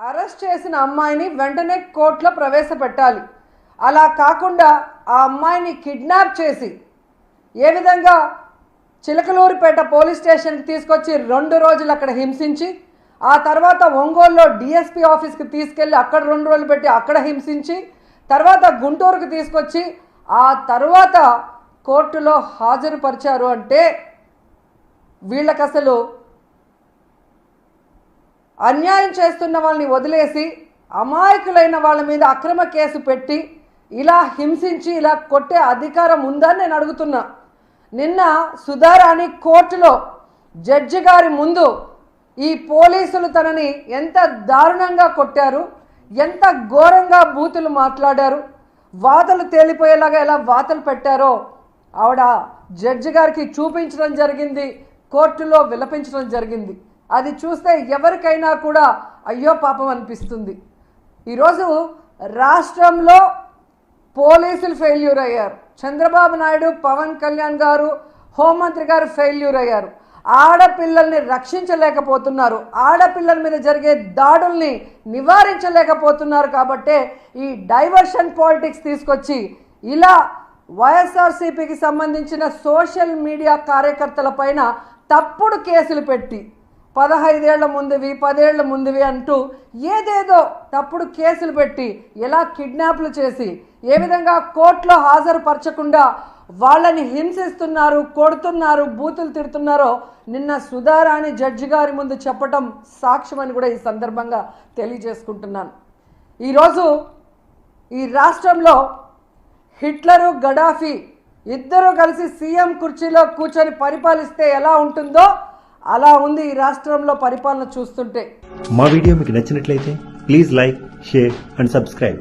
Arrest చేసిన అమ్మాయిని వెంటనే కోర్టులో ప్రవేశపెట్టాలి. అలా కాకుండా ఆ అమ్మాయిని కిడ్నాప్ చేసి ఏ విధంగా చిలకలూరిపేట పోలీస్ స్టేషన్కి తీసుకొచ్చి రెండు రోజులు అక్కడ హింసించి ఆ తర్వాత ఒంగోలులో డిఎస్పీ ఆఫీస్కి తీసుకెళ్ళి అక్కడ రెండు రోజులు పెట్టి అక్కడ హింసించి తర్వాత గుంటూరుకు తీసుకొచ్చి ఆ తర్వాత కోర్టులో హాజరుపరిచారు అంటే వీళ్ళకసలు అన్యాయం చేస్తున్న వాళ్ళని వదిలేసి అమాయకులైన వాళ్ళ మీద అక్రమ కేసు పెట్టి ఇలా హింసించి ఇలా కొట్టే అధికారం ఉందని నేను అడుగుతున్నా. నిన్న సుధారాణి కోర్టులో జడ్జి గారి ముందు ఈ పోలీసులు తనని ఎంత దారుణంగా కొట్టారు ఎంత ఘోరంగా బూతులు మాట్లాడారు వాతలు తేలిపోయేలాగా ఎలా వాతలు పెట్టారో ఆవిడ జడ్జి గారికి చూపించడం జరిగింది కోర్టులో విలపించడం జరిగింది. అది చూస్తే ఎవరికైనా కూడా అయ్యో పాపం అనిపిస్తుంది. ఈరోజు రాష్ట్రంలో పోలీసులు ఫెయిల్యూర్ అయ్యారు. చంద్రబాబు నాయుడు పవన్ కళ్యాణ్ గారు హోంమంత్రి గారు ఫెయిల్యూర్ అయ్యారు. ఆడపిల్లల్ని రక్షించలేకపోతున్నారు. ఆడపిల్లల మీద జరిగే దాడుల్ని నివారించలేకపోతున్నారు కాబట్టే ఈ డైవర్షన్ పాలిటిక్స్ తీసుకొచ్చి ఇలా వైఎస్ఆర్సీపీకి సంబంధించిన సోషల్ మీడియా కార్యకర్తల పైన తప్పుడు కేసులు పెట్టి పదహైదేళ్ళ ముందువి పదేళ్ళ ముందువి అంటూ ఏదేదో తప్పుడు కేసులు పెట్టి ఎలా కిడ్నాప్లు చేసి ఏ విధంగా కోర్టులో హాజరుపరచకుండా వాళ్ళని హింసిస్తున్నారు కొడుతున్నారు బూతులు తిడుతున్నారో నిన్న సుధారాణి జడ్జి గారి ముందు చెప్పటం సాక్ష్యమని కూడా ఈ సందర్భంగా తెలియజేసుకుంటున్నాను. ఈరోజు ఈ రాష్ట్రంలో హిట్లరు గడాఫీ ఇద్దరూ కలిసి సీఎం కుర్చీలో కూర్చొని పరిపాలిస్తే ఎలా ఉంటుందో అలా ఉంది ఈ రాష్ట్రంలో పరిపాలన చూస్తుంటే. మా వీడియో మీకు నచ్చినట్లయితే please like share and subscribe.